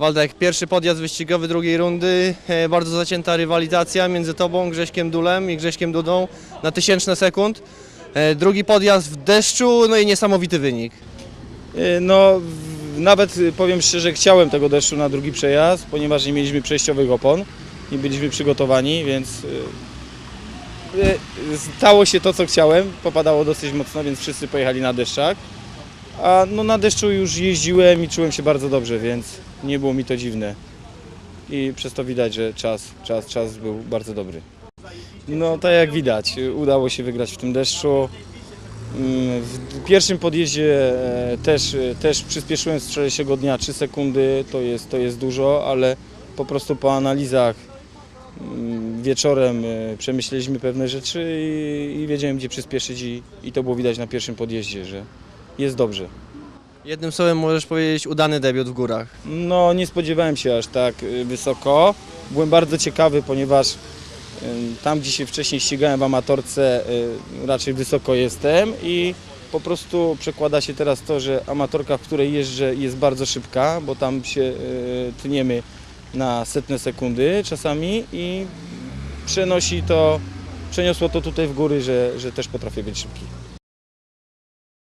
Waldek, pierwszy podjazd wyścigowy drugiej rundy, e, bardzo zacięta rywalizacja między Tobą, Grześkiem Dulem i Grześkiem Dudą na tysięczne sekund. E, Drugi podjazd w deszczu, no i niesamowity wynik. Y, No, nawet powiem szczerze, chciałem tego deszczu na drugi przejazd, ponieważ nie mieliśmy przejściowych opon, nie byliśmy przygotowani, więc stało się to, co chciałem. Popadało dosyć mocno, więc wszyscy pojechali na deszczak. A no, na deszczu już jeździłem i czułem się bardzo dobrze, więc nie było mi to dziwne. I przez to widać, że czas, czas, czas był bardzo dobry. No, tak jak widać, udało się wygrać w tym deszczu. Mm, W pierwszym podjeździe e, też, też przyspieszyłem z wczorajszego dnia 3 sekundy, to jest, to jest dużo, ale po prostu po analizach mm, wieczorem e, przemyśleliśmy pewne rzeczy i, i wiedziałem gdzie przyspieszyć i, i to było widać na pierwszym podjeździe, że jest dobrze. Jednym słowem możesz powiedzieć udany debiut w górach. No nie spodziewałem się aż tak y, wysoko. Byłem bardzo ciekawy, ponieważ y, tam gdzie się wcześniej ścigałem w amatorce y, raczej wysoko jestem i po prostu przekłada się teraz to, że amatorka, w której jeżdżę jest bardzo szybka, bo tam się tniemy na setne sekundy czasami i przenosi to, przeniosło to tutaj w góry, że, że też potrafię być szybki.